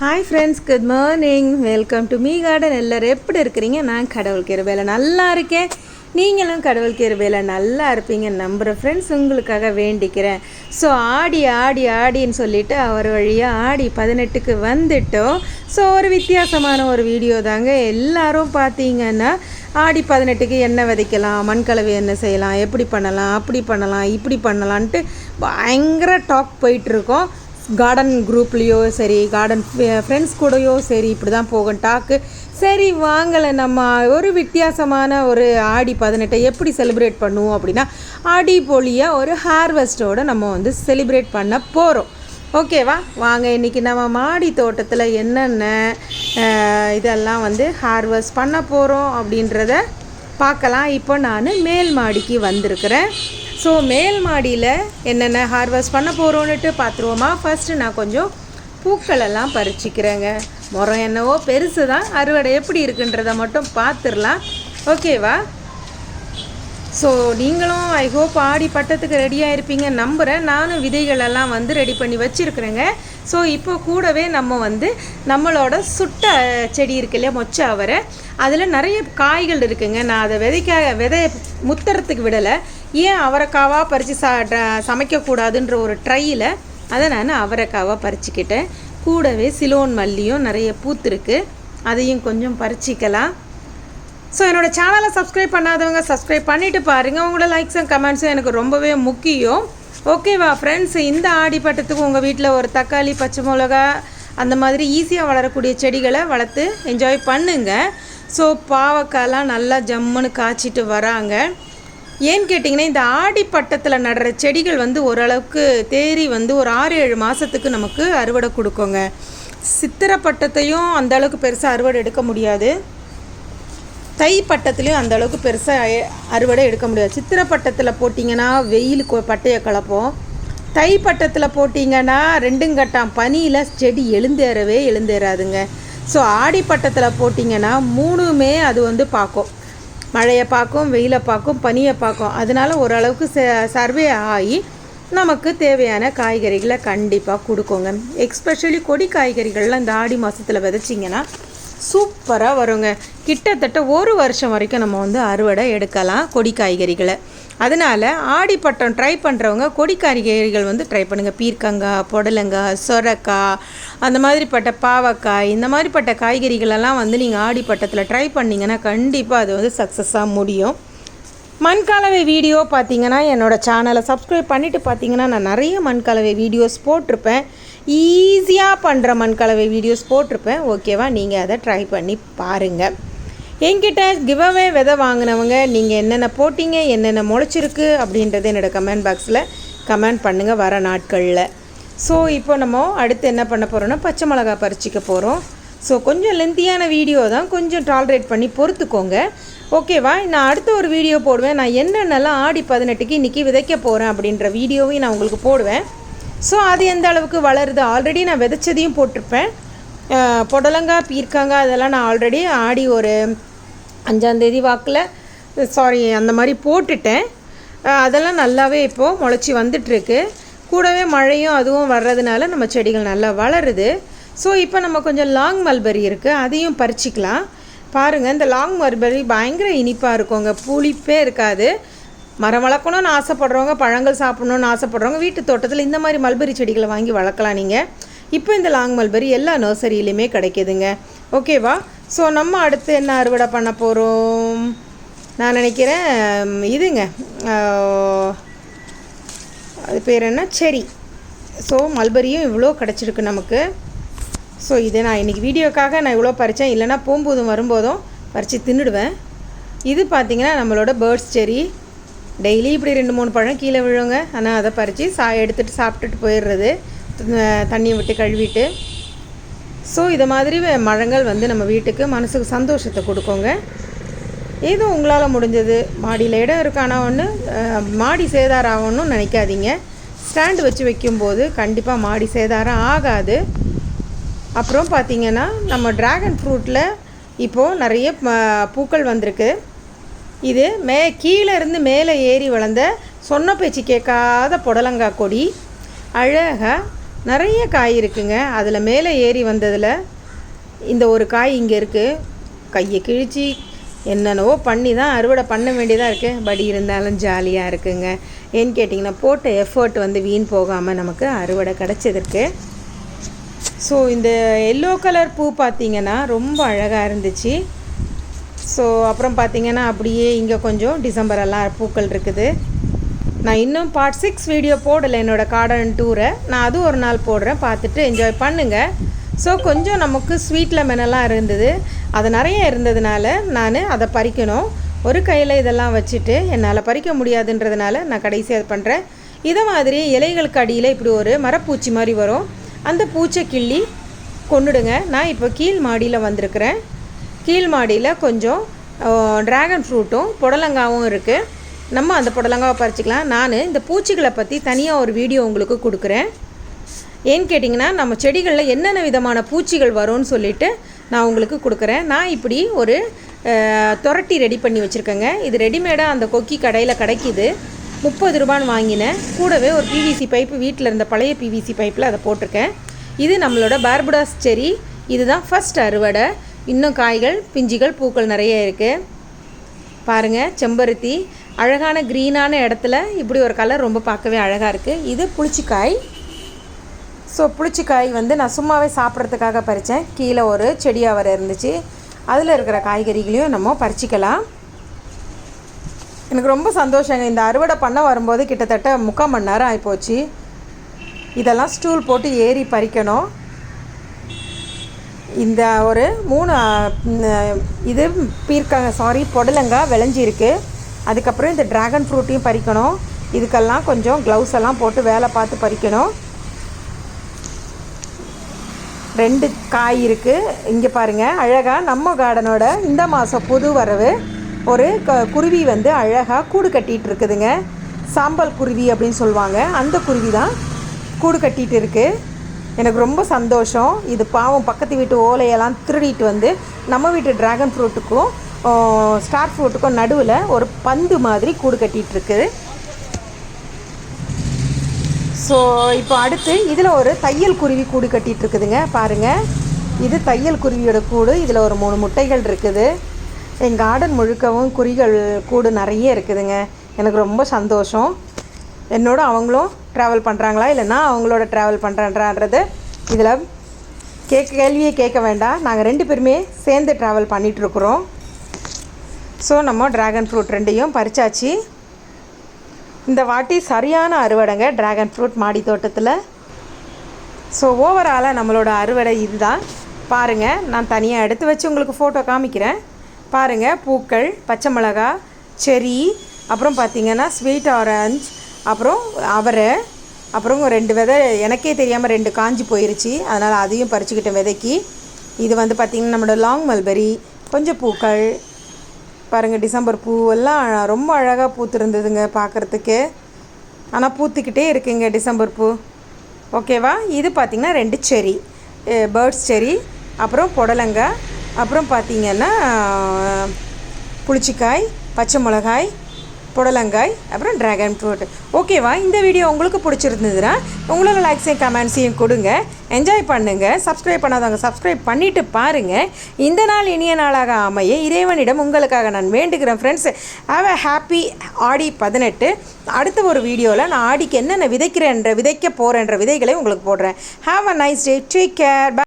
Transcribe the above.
Hi friends good morning welcome to me garden எல்லோரும் எப்படி இருக்கிறீங்க? நான் கடவுள் கிருபையில் நல்லா இருக்கேன். நீங்களும் கடவுள் கிருபையில் நல்லா இருப்பீங்க நம்புகிற ஃப்ரெண்ட்ஸ் உங்களுக்காக வேண்டிக்கிறேன். ஸோ ஆடி ஆடி ஆடின்னு சொல்லிட்டு அவர் வழியாக ஆடி பதினெட்டுக்கு வந்துட்டோம். ஸோ ஒரு வித்தியாசமான ஒரு வீடியோ தாங்க. எல்லாரும் பார்த்தீங்கன்னா ஆடி பதினெட்டுக்கு என்ன விதைக்கலாம் மண்கலவை என்ன செய்யலாம் எப்படி பண்ணலாம் அப்படி பண்ணலாம் இப்படி பண்ணலான்ட்டு பயங்கர டாக் போயிட்டுருக்கோம் கார்டன் குரூப்லேயோ சரி கார்டன் ஃப்ரெண்ட்ஸ் கூடயோ சரி இப்படி தான் போகும். டாக்கு சரி வாங்கலை நம்ம. ஒரு வித்தியாசமான ஒரு ஆடி பதினெட்டை எப்படி செலிப்ரேட் பண்ணுவோம் அப்படின்னா ஆடி போலியாக ஒரு ஹார்வெஸ்ட்டோடு நம்ம வந்து செலிப்ரேட் பண்ண போகிறோம் ஓகேவா வாங்க இன்றைக்கி நம்ம மாடி தோட்டத்தில் என்னென்ன இதெல்லாம் வந்து ஹார்வெஸ்ட் பண்ண போகிறோம் அப்படின்றத பார்க்கலாம். இப்போ நான் மேல் மாடிக்கு வந்திருக்கிறேன். ஸோ மேல் மாடியில் என்னென்ன ஹார்வெஸ்ட் பண்ண போகிறோன்னுட்டு பார்த்துருவோமா ஃபஸ்ட்டு நான் கொஞ்சம் பூக்களெல்லாம் பறிச்சிக்கிறேங்க. முறம் என்னவோ பெருசு தான் அறுவடை எப்படி இருக்குன்றதை மட்டும் பார்த்துடலாம் ஓகேவா ஸோ நீங்களும் ஐ ஹோப் ஆடி பட்டத்துக்கு ரெடியாக இருப்பீங்க நம்புகிறேன் நானும் விதைகளெல்லாம் வந்து ரெடி பண்ணி வச்சுருக்குறேங்க. ஸோ இப்போ கூடவே நம்ம வந்து நம்மளோட சுட்ட செடி இருக்கு இல்லையா? மொச்ச அவரை. அதில் நிறைய காய்கள் இருக்குங்க. நான் அதை விதைக்க விதை முத்துறதுக்கு விடலை. ஏன் அவரைக்காவாக பறித்து சா சமைக்கக்கூடாதுன்ற ஒரு ட்ரையில் அதை நான் அவரைக்காவாக பறிச்சுக்கிட்டேன். கூடவே சிலோன் மல்லியும் நிறைய பூத்துருக்கு. அதையும் கொஞ்சம் பறிச்சிக்கலாம். ஸோ என்னோட சேனலை சப்ஸ்கிரைப் பண்ணாதவங்க சப்ஸ்கிரைப் பண்ணிட்டு பாருங்கள் உங்களோட லைக்ஸ் அண்ட் கமெண்ட்ஸும் எனக்கு ரொம்பவே முக்கியம். ஓகேவா ஃப்ரெண்ட்ஸ் இந்த ஆடிப்பட்டத்துக்கு உங்கள் வீட்டில் ஒரு தக்காளி பச்சை மிளகா அந்த மாதிரி ஈஸியாக வளரக்கூடிய செடிகளை வளர்த்து என்ஜாய் பண்ணுங்கள் ஸோ பாவக்காய்லாம் நல்லா ஜம்முன்னு காய்ச்சிட்டு வராங்க. ஏன்னு கேட்டிங்கன்னா இந்த ஆடி பட்டத்தில் நடுற செடிகள் வந்து ஓரளவுக்கு தேறி வந்து ஒரு ஆறு ஏழு மாதத்துக்கு நமக்கு அறுவடை கொடுக்குங்க. சித்திரை பட்டத்தையும் அந்த அளவுக்கு பெருசாக அறுவடை எடுக்க முடியாது. தை பட்டத்துலேயும் அந்த அளவுக்கு பெருசாக அறுவடை எடுக்க முடியாது. சித்திரை பட்டத்தில் போட்டிங்கன்னா வெயிலுக்கு பட்டையை கலப்போம். தை பட்டத்தில் போட்டிங்கன்னா ரெண்டுங்கட்டாம் பனியில் செடி எழுந்தேறவே எழுந்தேறாதுங்க. ஸோ ஆடி பட்டத்தில் போட்டிங்கன்னா மூணுமே அது வந்து பார்க்கும். மழையை பார்க்கும் வெயிலை பார்க்கும் பனியை பார்க்கும். அதனால ஓரளவுக்கு சர்வே ஆகி நமக்கு தேவையான காய்கறிகளை கண்டிப்பாக கொடுக்குங்க. எக்ஸ்பெஷலி கொடி காய்கறிகள்லாம் இந்த ஆடி மாதத்தில் விதைச்சிங்கன்னா சூப்பராக வருங்க. கிட்டத்தட்ட ஒரு வருஷம் வரைக்கும் நம்ம வந்து அறுவடை எடுக்கலாம் கொடி காய்கறிகளை. அதனால் ஆடிப்பட்டம் ட்ரை பண்ணுறவங்க கொடி காய்கறிகள் வந்து ட்ரை பண்ணுங்கள் பீர்க்கங்காய் புடலங்காய் சொரக்காய் அந்த மாதிரிப்பட்ட பாவக்காய் இந்த மாதிரிப்பட்ட காய்கறிகளெல்லாம் வந்து நீங்கள் ஆடிப்பட்டத்தில் ட்ரை பண்ணிங்கன்னா கண்டிப்பாக அது வந்து சக்ஸஸாக முடியும். மண்கலவை வீடியோ பார்த்தீங்கன்னா என்னோடய சேனலை சப்ஸ்கிரைப் பண்ணிவிட்டு பார்த்தீங்கன்னா நான் நிறைய மண்கலவை வீடியோஸ் போட்டிருப்பேன். ஈஸியாக பண்ணுற மண்கலவை வீடியோஸ் போட்டிருப்பேன். ஓகேவா நீங்கள் அதை ட்ரை பண்ணி பாருங்கள் என்கிட்ட கிவ்அவே விதை வாங்கினவங்க நீங்கள் என்னென்ன போட்டீங்க என்னென்ன முளைச்சிருக்கு அப்படின்றத என்னோடய கமெண்ட் பாக்ஸில் கமெண்ட் பண்ணுங்கள் வர நாட்களில். ஸோ இப்போ நம்ம அடுத்து என்ன பண்ண போகிறோம்னா பச்சை மிளகா பறிச்சிக்க போகிறோம் ஸோ கொஞ்சம் லென்த்தியான வீடியோ தான். கொஞ்சம் டாலரேட் பண்ணி பொறுத்துக்கோங்க. ஓகேவா நான் அடுத்த ஒரு வீடியோ போடுவேன். நான் என்னென்னலாம் ஆடி பதினெட்டுக்கு இன்றைக்கி விதைக்க போகிறேன் அப்படின்ற வீடியோவையும் நான் உங்களுக்கு போடுவேன். ஸோ அது எந்த அளவுக்கு வளருது? ஆல்ரெடி நான் விதைச்சதையும் போட்டிருப்பேன். புடலங்காய் பீர்க்காங்க அதெல்லாம் நான் ஆல்ரெடி ஆடி ஒரு அஞ்சாந்தேதி வாக்கில் சாரி அந்த மாதிரி போட்டுட்டேன். அதெல்லாம் நல்லாவே இப்போது முளைச்சி வந்துட்டுருக்கு கூடவே மழையும் அதுவும் வர்றதுனால நம்ம செடிகள் நல்லா வளருது. ஸோ இப்போ நம்ம கொஞ்சம் லாங் மல்பெரி இருக்குது அதையும் பறிச்சிக்கலாம். பாருங்கள் இந்த லாங் மல்பெரி பயங்கர இனிப்பாக இருக்குங்க புளிப்பே இருக்காது. மரம் வளர்க்கணும்னு ஆசைப்படுறவங்க பழங்கள் சாப்பிடணும்னு ஆசைப்படுறவங்க வீட்டு தோட்டத்தில் இந்த மாதிரி மல்பெரி செடிகளை வாங்கி வளர்க்கலாம் நீங்கள் இப்போ இந்த லாங் மல்பெரி எல்லா நர்சரியிலையுமே கிடைக்குதுங்க. ஓகேவா ஸோ நம்ம அடுத்து என்ன அறுவடை பண்ண போகிறோம் நான் நினைக்கிறேன் இதுங்க. அது பேர் என்ன? செரி ஸோ மல்பரியும் இவ்வளோ கிடச்சிருக்கு நமக்கு. ஸோ இதை நான் இன்றைக்கி வீடியோக்காக நான் இவ்வளோ பறித்தேன் இல்லைன்னா போகும்போதும் வரும்போதும் பறித்து தின்னுடுவேன். இது பார்த்திங்கன்னா நம்மளோட பேர்ட்ஸ் செரி டெய்லி இப்படி ரெண்டு மூணு பழம் கீழே விழுங்க. ஆனால் அதை பறித்து சா எடுத்துகிட்டு சாப்பிட்டுட்டு போயிடுறது. தண்ணியை விட்டு கழுவிட்டு. ஸோ இது மாதிரி மரங்கள் வந்து நம்ம வீட்டுக்கு மனசுக்கு சந்தோஷத்தை கொடுக்குங்க. ஏதோ உங்களால் முடிஞ்சது. மாடியில் இடம் இருக்கானா ஒன்று மாடி சேதாரம் ஆகணும்னு நினைக்காதீங்க. ஸ்டாண்டு வச்சு வைக்கும்போது கண்டிப்பாக மாடி சேதாரம் ஆகாது. அப்புறம் பார்த்தீங்கன்னா நம்ம ட்ராகன் ஃப்ரூட்டில் இப்போது நிறைய பூக்கள் வந்திருக்கு. இது மே கீழே இருந்து மேலே ஏறி வளர்ந்த சொன்ன பேச்சு கேட்காத புடலங்காய் கொடி அழகாக நிறைய காய் இருக்குங்க. அதில் மேலே ஏறி வந்ததில் இந்த ஒரு காய் இங்கே இருக்குது கையை கிழிச்சு என்னென்னவோ பண்ணி தான் அறுவடை பண்ண வேண்டியதாக இருக்குது பட் இருந்தாலும் ஜாலியாக இருக்குங்க. ஏன்னு கேட்டிங்கன்னா போட்ட எஃபர்ட் வந்து வீண் போகாமல் நமக்கு அறுவடை கிடச்சதற்கு ஸோ இந்த எல்லோ கலர் பூ பார்த்தீங்கன்னா ரொம்ப அழகாக இருந்துச்சு. ஸோ அப்புறம் பார்த்திங்கன்னா அப்படியே இங்கே கொஞ்சம் டிசம்பர் எல்லாம் பூக்கள் இருக்குது. நான் இன்னும் பார்ட் சிக்ஸ் வீடியோ போடலை என்னோடய கார்டன் டூரை நான் அதுவும் ஒரு நாள் போடுறேன் பார்த்துட்டு என்ஜாய் பண்ணுங்கள் ஸோ கொஞ்சம் நமக்கு ஸ்வீட் லெமனெல்லாம் இருந்தது. அது நிறைய இருந்ததுனால நான் அதை பறிக்கணும். ஒரு கையில் இதெல்லாம் வச்சுட்டு என்னால் பறிக்க முடியாதுன்றதுனால நான் கடைசியாக அது பண்ணுறேன் இதை மாதிரி இலைகளுக்கு அடியில் இப்படி ஒரு மரப்பூச்சி மாதிரி வரும். அந்த பூச்சை கிள்ளி கொண்டுடுங்க. நான் இப்போ கீழ் மாடியில் வந்திருக்கிறேன். கீழ் மாடியில் கொஞ்சம் ட்ராகன் ஃப்ரூட்டும் புடலங்காவும் இருக்குது நம்ம அந்த புடலங்காவை பறிச்சிக்கலாம். நான் இந்த பூச்சிகளை பற்றி தனியாக ஒரு வீடியோ உங்களுக்கு கொடுக்குறேன். ஏன்னு கேட்டிங்கன்னா நம்ம செடிகளில் என்னென்ன விதமான பூச்சிகள் வரும்னு சொல்லிட்டு நான் உங்களுக்கு கொடுக்குறேன். நான் இப்படி ஒரு துரட்டி ரெடி பண்ணி வச்சுருக்கேங்க. இது ரெடிமேடாக அந்த கொக்கி கடையில் கிடைக்கிது. முப்பது ரூபான்னு வாங்கினேன். கூடவே ஒரு பிவிசி பைப்பு வீட்டில் இருந்த பழைய பிவிசி பைப்பில் அதை போட்டிருக்கேன். இது நம்மளோட பார்படாஸ் செரி இதுதான் ஃபஸ்ட் அறுவடை. இன்னும் காய்கள் பிஞ்சுகள் பூக்கள் நிறைய இருக்குது பாருங்கள் செம்பருத்தி. அழகான க்ரீனான இடத்துல இப்படி ஒரு கலர் ரொம்ப பார்க்கவே அழகாக இருக்குது இது புளிச்சிக்காய். ஸோ புளிச்சிக்காய் வந்து நான் சும்மாவே சாப்பிட்றதுக்காக பறித்தேன் கீழே ஒரு செடியாக வர இருந்துச்சு. அதில் இருக்கிற காய்கறிகளையும் நம்ம பறிச்சிக்கலாம். எனக்கு ரொம்ப சந்தோஷங்க. இந்த அறுவடை பண்ண வரும்போது கிட்டத்தட்ட முக்கால் மணி நேரம் ஆகிப்போச்சு இதெல்லாம் ஸ்டூல் போட்டு ஏறி பறிக்கணும். இந்த ஒரு மூணு இது பீர்க்காங்க சாரி புடலங்காய் விளைஞ்சிருக்கு. அதுக்கப்புறம் இந்த ட்ராகன் ஃப்ரூட்டையும் பறிக்கணும். இதுக்கெல்லாம் கொஞ்சம் க்ளவுஸ் எல்லாம் போட்டு வேலை பார்த்து பறிக்கணும். ரெண்டு காய் இருக்குது இங்கே பாருங்கள் அழகாக நம்ம கார்டனோட இந்த மாதம் புது வரவு ஒரு க குருவி வந்து அழகாக கூடு கட்டிகிட்டு இருக்குதுங்க. சாம்பல் குருவி அப்படின்னு சொல்லுவாங்க. அந்த குருவி தான் கூடு கட்டிகிட்டு இருக்குது எனக்கு ரொம்ப சந்தோஷம். இது பாவம் பக்கத்து வீட்டு ஓலையெல்லாம் திருடிட்டு வந்து நம்ம வீட்டு ட்ராகன் ஃப்ரூட்டுக்கும் ஸ்டார் ஃப்ரூட்டுக்கும் நடுவில் ஒரு பந்து மாதிரி கூடு கட்டிகிட்ருக்கு ஸோ இப்போ அடுத்து இதில் ஒரு தையல் குருவி கூடு கட்டிகிட்டு இருக்குதுங்க பாருங்கள் இது தையல் குருவியோட கூடு. இதில் ஒரு மூணு முட்டைகள் இருக்குது. என் கார்டன் முழுக்கவும் குறிகள் கூடு நிறைய இருக்குதுங்க. எனக்கு ரொம்ப சந்தோஷம். என்னோட அவங்களும் ட்ராவல் பண்ணுறாங்களா இல்லைன்னா அவங்களோட ட்ராவல் பண்ணுறேன்றான்றது இதில் கேட்க கேள்வியை கேட்க வேண்டாம். நாங்கள் ரெண்டு பேருமே சேர்ந்து ட்ராவல் பண்ணிகிட்ருக்குறோம் ஸோ நம்ம ட்ராகன் ஃப்ரூட் ரெண்டையும் பறிச்சாச்சு. இந்த வாட்டி சரியான அறுவடைங்க. ட்ராகன் ஃப்ரூட் மாடி தோட்டத்தில். ஸோ ஓவராலாக நம்மளோட அறுவடை இதுதான். பாருங்கள் நான் தனியாக எடுத்து வச்சு உங்களுக்கு ஃபோட்டோ காமிக்கிறேன். பாருங்கள் பூக்கள் பச்சை மிளகா செரி அப்புறம் பார்த்திங்கன்னா ஸ்வீட் ஆரஞ்ச் அப்புறம் அவரை அப்புறம் ரெண்டு விதை எனக்கே தெரியாமல் ரெண்டு காஞ்சி போயிருச்சு. அதனால் அதையும் பறிச்சுக்கிட்டேன் விதைக்கு. இது வந்து பார்த்திங்கன்னா நம்மளோட லாங் மல்பெரி கொஞ்சம் பூக்கள் பாருங்கள் டிசம்பர் பூ எல்லாம் ரொம்ப அழகாக பூத்துருந்ததுங்க பார்க்குறதுக்கு ஆனால் பூத்துக்கிட்டே இருக்குங்க டிசம்பர் பூ. ஓகேவா? இது பார்த்திங்கன்னா ரெண்டு செரி பேர்ட்ஸ் செரி அப்புறம் புடலங்காய் அப்புறம் பார்த்திங்கன்னா புளிச்சிக்காய் பச்சை மிளகாய் புடலங்காய் அப்புறம் ட்ராகன் ஃப்ரூட் ஓகேவா இந்த வீடியோ உங்களுக்கு பிடிச்சிருந்ததுன்னா உங்களோட லைக்ஸையும் கமெண்ட்ஸையும் கொடுங்க. என்ஜாய் பண்ணுங்கள் சப்ஸ்கிரைப் பண்ணாதவங்க சப்ஸ்கிரைப் பண்ணிவிட்டு பாருங்கள் இந்த நாள் இனிய நாளாக அமைய இறைவனிடம் உங்களுக்காக நான் வேண்டுகிறேன் ஃப்ரெண்ட்ஸ் ஹாவ் அ ஹாப்பி ஆடி பதினெட்டு. அடுத்த ஒரு வீடியோவில் நான் ஆடிக்கு என்னென்ன விதைக்கிறேன்ற விதைக்க போகிறேன்ற விதைகளை உங்களுக்கு போடுறேன். Have a nice day take care